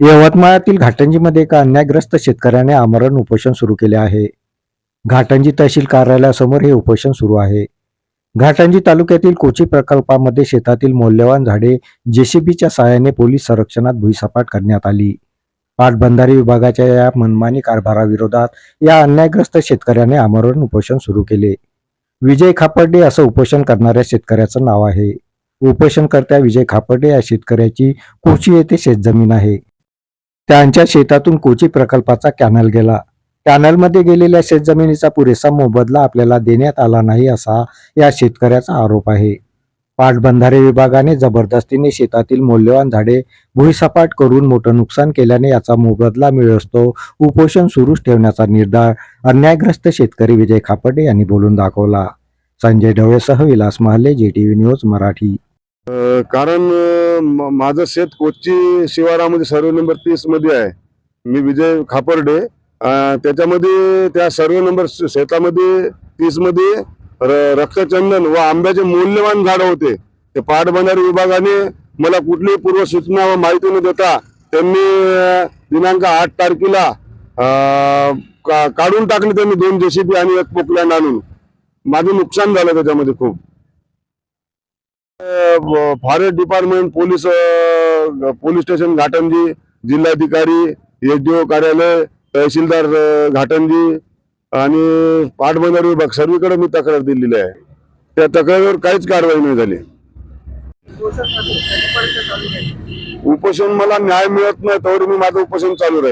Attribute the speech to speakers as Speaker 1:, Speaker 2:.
Speaker 1: यवतमाळातील घाटंजीमध्ये एका अन्यायग्रस्त शेतकऱ्याने आमरण उपोषण सुरू केले आहे. घाटंजी तहसील कार्यालयासमोर हे उपोषण सुरू आहे. घाटंजी तालुक्यातील कोची प्रकल्पामध्ये शेतातील मौल्यवान झाडे जेसीबीच्या सहाय्याने पोलीस संरक्षणात भुईसपाट करण्यात आली. पाटबंधारे विभागाच्या या मनमानी कारभाराविरोधात या अन्यायग्रस्त शेतकऱ्याने आमरण उपोषण सुरू केले. विजय खापर्डे असं उपोषण करणाऱ्या शेतकऱ्याचं नाव आहे. उपोषणकर्त्या विजय खापर्डे या शेतकऱ्याची कोची येथे शेतजमीन आहे. त्यांच्या शेतातून कोची प्रकल्पाचा कॅनल गेला. कॅनलमध्ये गेलेल्या शेतजमिनीचा पुरेसा मोबदला आपल्याला देण्यात आला नाही असा या शेतकऱ्याचा आरोप आहे. पाटबंधारे विभागाने जबरदस्तीने शेतातील मौल्यवान झाडे भुईसपाट करून मोठं नुकसान केल्याने याचा मोबदला मिळतो उपोषण सुरूच ठेवण्याचा निर्धार अन्यायग्रस्त शेतकरी विजय खापडे यांनी बोलून दाखवला. संजय ढवळेसह विलास महाले जेटीव्ही न्यूज मराठी.
Speaker 2: कारण माझं शेत कोची शिवारामध्ये सर्व नंबर तीसमध्ये आहे. मी विजय खापर्डे त्याच्यामध्ये त्या सर्व नंबर शेतामध्ये तीसमध्ये र- रक्तचंदन व आंब्याचे मौल्यवान झाड होते. ते पाटबंधारे विभागाने मला कुठलीही पूर्व सूचना व माहिती न देता त्यांनी दिनांक आठ तारखेला का- काढून टाकले त्यांनी दोन जेसीबी आणि एक पोकलँड आणून. माझं नुकसान झालं त्याच्यामध्ये खूप. Forest department police police station Ghatanji जिल्हाधिकारी एसडीओ कार्यालय तहसीलदार घाटंजी आणि पाटबंधारे विभाग सर्वीकडे मी तक्रार दिलेली आहे. त्या तक्रारीवर काहीच कारवाई नाही झाली. उपोषण मला न्याय मिळत नाही तर मी माझं उपोषण चालू राहील.